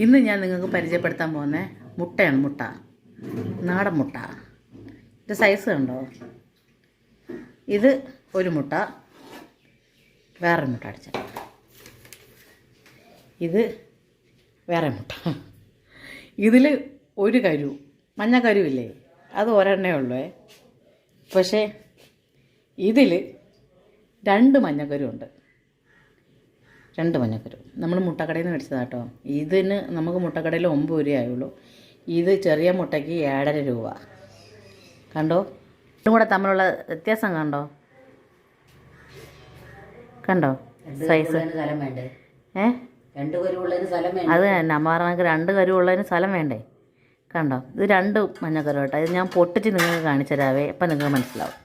ഇന്ന് ഞാൻ നിങ്ങൾക്ക് പരിചയപ്പെടുത്താൻ പോകുന്ന മുട്ടയാണ് മുട്ട. നാടൻ മുട്ട. ഇത് സൈസ് കണ്ടോ? ഇത് ഒരു മുട്ട. വേറെ മുട്ട അടിച്ച. ഇത് വേറെ മുട്ട. ഇതിൽ ഒരു കരു മഞ്ഞ കരുവില്ലേ? അത് ഒരെണ്ണേ ഉള്ളൂ. പക്ഷേ ഇതിൽ രണ്ട് മഞ്ഞക്കരുണ്ട് രണ്ട് മഞ്ഞക്കരു നമ്മൾ മുട്ടക്കടയിൽ നിന്ന് മേടിച്ചതാണ് കേട്ടോ ഇതിന് നമുക്ക് മുട്ടക്കടയിൽ ഒമ്പത് രൂപയായുള്ളൂ ഇത് ചെറിയ മുട്ടയ്ക്ക് ഏഴര രൂപ. കണ്ടോ? ഇതും കൂടെ തമ്മിലുള്ള വ്യത്യാസം കണ്ടോ? കണ്ടോ? സൈസ് ഏ? അത് തന്നെ. അമ്മ പറഞ്ഞ രണ്ട് കരുവുള്ളതിന് സ്ഥലം വേണ്ടേ? കണ്ടോ? ഇത് രണ്ട് മഞ്ഞക്കരു കേട്ടോ ഇത് ഞാൻ പൊട്ടിച്ച് നിങ്ങൾക്ക് കാണിച്ചു തരാവേ. അപ്പം നിങ്ങൾക്ക് മനസ്സിലാവും.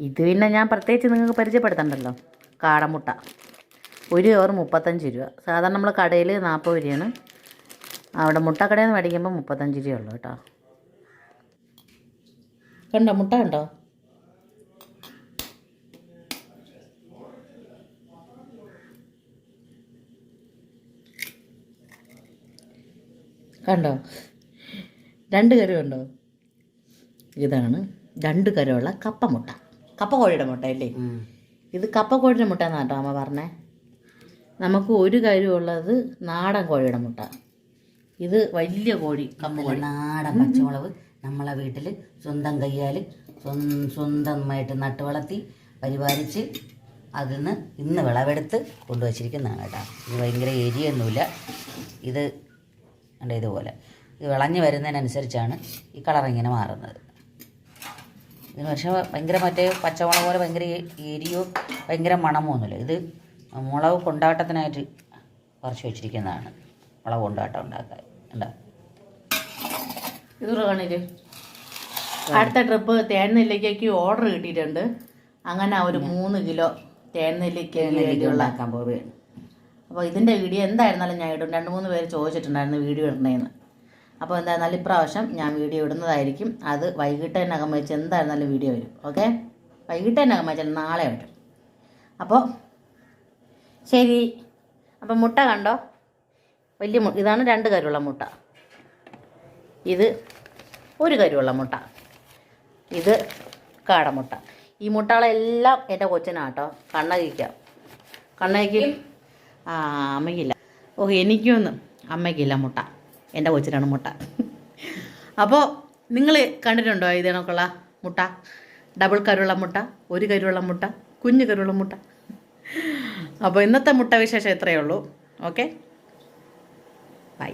ഇത് പിന്നെ ഞാൻ പ്രത്യേകിച്ച് നിങ്ങൾക്ക് പരിചയപ്പെടുത്തണ്ടല്ലോ. കാടമുട്ട. ഒരു ഓവർ മുപ്പത്തഞ്ച് രൂപ. സാധാരണ നമ്മൾ കടയിൽ നാൽപ്പത് രൂപയാണ്. അവിടെ മുട്ടക്കടയിൽ നിന്ന് മേടിക്കുമ്പോൾ മുപ്പത്തഞ്ച് രൂപ ഉള്ളൂ കേട്ടോ. കണ്ടോ? മുട്ട കണ്ടോ? കണ്ടോ? രണ്ട് കരുവുണ്ടോ ഇതാണ് രണ്ട് കരുവുള്ള കപ്പ മുട്ട കപ്പ കോഴിയുടെ മുട്ട അല്ലേ. ഇത് കപ്പ കോഴിയുടെ മുട്ട എന്നാണ് കേട്ടോ അമ്മ പറഞ്ഞേ? നമുക്ക് ഒരു കാര്യമുള്ളത് നാടൻ കോഴിയുടെ മുട്ട. ഇത് വലിയ കോഴി കോഴി. നാടൻ പച്ചമുളക് നമ്മളെ വീട്ടിൽ സ്വന്തം കയ്യാൽ സ്വന്തമായിട്ട് നട്ട് വളർത്തി പരിപാലിച്ച് അതിൽ നിന്ന് ഇന്ന് വിളവെടുത്ത് കൊണ്ടുവച്ചിരിക്കുന്നതാണ് കേട്ടോ. ഇത് ഭയങ്കര എരിയൊന്നുമില്ല. ഇത് കണ്ട ഇതുപോലെ. ഇത് വിളഞ്ഞ് വരുന്നതിനനുസരിച്ചാണ് ഈ കളർ ഇങ്ങനെ മാറുന്നത്. ഇത് പക്ഷേ ഭയങ്കര മറ്റേ പച്ചമുളക് പോലെ ഭയങ്കര എരിയോ ഭയങ്കര മണമോ ഒന്നുമില്ല ഇത് മുളക് കൊണ്ടാട്ടത്തിനായിട്ട് പറിച്ചു വെച്ചിരിക്കുന്നതാണ്. മുളക് കൊണ്ടാട്ടം ഉണ്ടാക്കാൻ. ഉണ്ടോ ഇത് കാണില്ലേ അടുത്ത ട്രിപ്പ് തേൻ നെല്ലിക്കയ്ക്ക് ഓർഡർ കിട്ടിയിട്ടുണ്ട്. അങ്ങനെ ഒരു മൂന്ന് കിലോ തേൻ നെല്ലിക്ക ഉണ്ടാക്കാൻ പോവുകയാണ്. അപ്പോൾ ഇതിന്റെ വീഡിയോ എന്തായിരുന്നാലും ഞാൻ ഇടും. രണ്ട് മൂന്ന് പേര് ചോദിച്ചിട്ടുണ്ടായിരുന്നു വീഡിയോ ഇടണേന്ന്. അപ്പോൾ എന്തായിരുന്നാലും ഇപ്രാവശ്യം ഞാൻ വീഡിയോ ഇടുന്നതായിരിക്കും. അത് വൈകിട്ടതിനകം വെച്ച് എന്തായിരുന്നാലും വീഡിയോ വരും. ഓക്കെ വൈകിട്ടതിനകം വെച്ചാൽ നാളെ വരും. അപ്പോൾ ശരി. അപ്പം മുട്ട കണ്ടോ? വലിയ മു ഇതാണ് രണ്ട് കരുള്ള മുട്ട. ഇത് ഒരു കരുള്ള മുട്ട. ഇത് കാടമുട്ട ഈ മുട്ടകളെല്ലാം എന്റെ കൊച്ചിനാട്ടോ. കണ്ണകിക്കാം. കണ്ണകിക്കും ആ അമ്മയ്ക്കില്ല. ഓ എനിക്കൊന്നും അമ്മയ്ക്കില്ല മുട്ട. എന്റെ കൊച്ചിനാണ് മുട്ട. അപ്പോൾ നിങ്ങൾ കണ്ടിട്ടുണ്ടോ ഇതിനൊക്കെയുള്ള മുട്ട? ഡബിൾ കരുള്ള മുട്ട ഒരു കരുള്ള മുട്ട കുഞ്ഞു കരുള്ള മുട്ട. അപ്പോൾ ഇന്നത്തെ മുട്ട വിശേഷം ഇത്രയേ ഉള്ളൂ. Okay bye